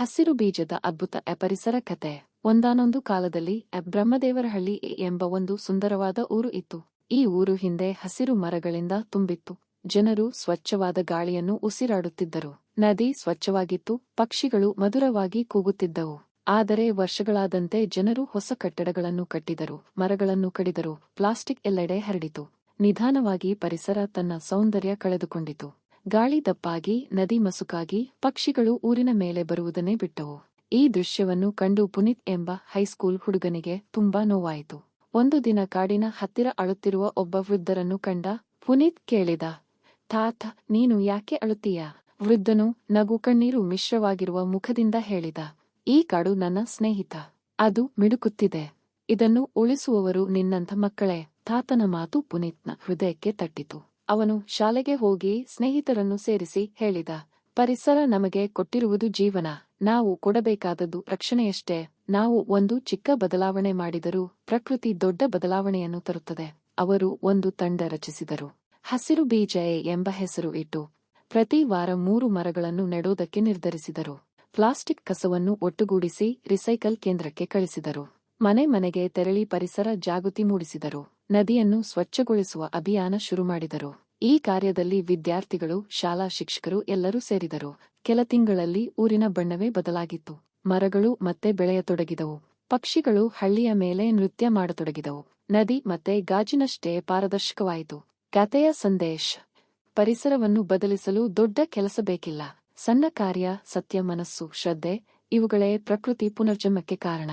ಹಸಿರು ಬೀಜದ ಅದ್ಭುತ ಅಪರಿಸರ ಪರಿಸರ ಕತೆ ಒಂದಾನೊಂದು ಕಾಲದಲ್ಲಿ ಬ್ರಹ್ಮದೇವರಹಳ್ಳಿ ಎಂಬ ಒಂದು ಸುಂದರವಾದ ಊರು ಇತ್ತು. ಈ ಊರು ಹಿಂದೆ ಹಸಿರು ಮರಗಳಿಂದ ತುಂಬಿತ್ತು. ಜನರು ಸ್ವಚ್ಛವಾದ ಗಾಳಿಯನ್ನು ಉಸಿರಾಡುತ್ತಿದ್ದರು. ನದಿ ಸ್ವಚ್ಛವಾಗಿತ್ತು, ಪಕ್ಷಿಗಳು ಮಧುರವಾಗಿ ಕೂಗುತ್ತಿದ್ದವು. ಆದರೆ ವರ್ಷಗಳಾದಂತೆ ಜನರು ಹೊಸ ಕಟ್ಟಡಗಳನ್ನು ಕಟ್ಟಿದರು, ಮರಗಳನ್ನು ಕಡಿದರು, ಪ್ಲಾಸ್ಟಿಕ್ ಎಲ್ಲೆಡೆ ಹರಡಿತು. ನಿಧಾನವಾಗಿ ಪರಿಸರ ತನ್ನ ಸೌಂದರ್ಯ ಕಳೆದುಕೊಂಡಿತು. ಗಾಳಿ ದಪ್ಪಾಗಿ, ನದಿ ಮಸುಕಾಗಿ, ಪಕ್ಷಿಗಳು ಊರಿನ ಮೇಲೆ ಬರುವುದನ್ನೇ ಬಿಟ್ಟವು. ಈ ದೃಶ್ಯವನ್ನು ಕಂಡು ಪುನೀತ್ ಎಂಬ ಹೈಸ್ಕೂಲ್ ಹುಡುಗನಿಗೆ ತುಂಬಾ ನೋವಾಯಿತು. ಒಂದು ದಿನ ಕಾಡಿನ ಹತ್ತಿರ ಅಳುತ್ತಿರುವ ಒಬ್ಬ ವೃದ್ಧರನ್ನು ಕಂಡ ಪುನೀತ್ ಕೇಳಿದ, ತಾತ, ನೀನು ಯಾಕೆ ಅಳುತ್ತೀಯ? ವೃದ್ಧನು ನಗು ಕಣ್ಣೀರು ಮಿಶ್ರವಾಗಿರುವ ಮುಖದಿಂದ ಹೇಳಿದ, ಈ ಕಾಡು ನನ್ನ ಸ್ನೇಹಿತ. ಅದು ಮಿಡುಕುತ್ತಿದೆ. ಇದನ್ನು ಉಳಿಸುವವರು ನಿನ್ನಂಥ ಮಕ್ಕಳೇ. ತಾತನ ಮಾತು ಪುನೀತ್ನ ಹೃದಯಕ್ಕೆ ತಟ್ಟಿತು. ಅವನು ಶಾಲೆಗೆ ಹೋಗಿ ಸ್ನೇಹಿತರನ್ನು ಸೇರಿಸಿ ಹೇಳಿದ, ಪರಿಸರ ನಮಗೆ ಕೊಟ್ಟಿರುವುದು ಜೀವನ. ನಾವು ಕೊಡಬೇಕಾದದ್ದು ರಕ್ಷಣೆಯಷ್ಟೇ. ನಾವು ಒಂದು ಚಿಕ್ಕ ಬದಲಾವಣೆ ಮಾಡಿದರೂ ಪ್ರಕೃತಿ ದೊಡ್ಡ ಬದಲಾವಣೆಯನ್ನು ತರುತ್ತದೆ. ಅವರು ಒಂದು ತಂಡ ರಚಿಸಿದರು. ಹಸಿರು ಬೀಜ ಎಂಬ ಹೆಸರು ಇಟ್ಟು ಪ್ರತಿ ವಾರ ಮೂರು ಮರಗಳನ್ನು ನೆಡೋದಕ್ಕೆ ನಿರ್ಧರಿಸಿದರು. ಪ್ಲಾಸ್ಟಿಕ್ ಕಸವನ್ನು ಒಟ್ಟುಗೂಡಿಸಿ ರಿಸೈಕಲ್ ಕೇಂದ್ರಕ್ಕೆ ಕಳಿಸಿದರು. ಮನೆ ಮನೆಗೆ ತೆರಳಿ ಪರಿಸರ ಜಾಗೃತಿ ಮೂಡಿಸಿದರು. ನದಿಯನ್ನು ಸ್ವಚ್ಛಗೊಳಿಸುವ ಅಭಿಯಾನ ಶುರು ಮಾಡಿದರು. ಈ ಕಾರ್ಯದಲ್ಲಿ ವಿದ್ಯಾರ್ಥಿಗಳು, ಶಾಲಾ ಶಿಕ್ಷಕರು ಎಲ್ಲರೂ ಸೇರಿದರು. ಕೆಲ ತಿಂಗಳಲ್ಲಿ ಊರಿನ ಬಣ್ಣವೇ ಬದಲಾಗಿತ್ತು. ಮರಗಳು ಮತ್ತೆ ಬೆಳೆಯತೊಡಗಿದವು. ಪಕ್ಷಿಗಳು ಹಳ್ಳಿಯ ಮೇಲೆ ನೃತ್ಯ ಮಾಡತೊಡಗಿದವು. ನದಿ ಮತ್ತೆ ಗಾಜಿನಷ್ಟೇ ಪಾರದರ್ಶಕವಾಯಿತು. ಕತೆಯ ಸಂದೇಶ, ಪರಿಸರವನ್ನು ಬದಲಿಸಲು ದೊಡ್ಡ ಕೆಲಸ ಬೇಕಿಲ್ಲ. ಸಣ್ಣ ಕಾರ್ಯ, ಸತ್ಯ ಮನಸ್ಸು, ಶ್ರದ್ಧೆ, ಇವುಗಳೇ ಪ್ರಕೃತಿ ಪುನರ್ಜನ್ಮಕ್ಕೆ ಕಾರಣ.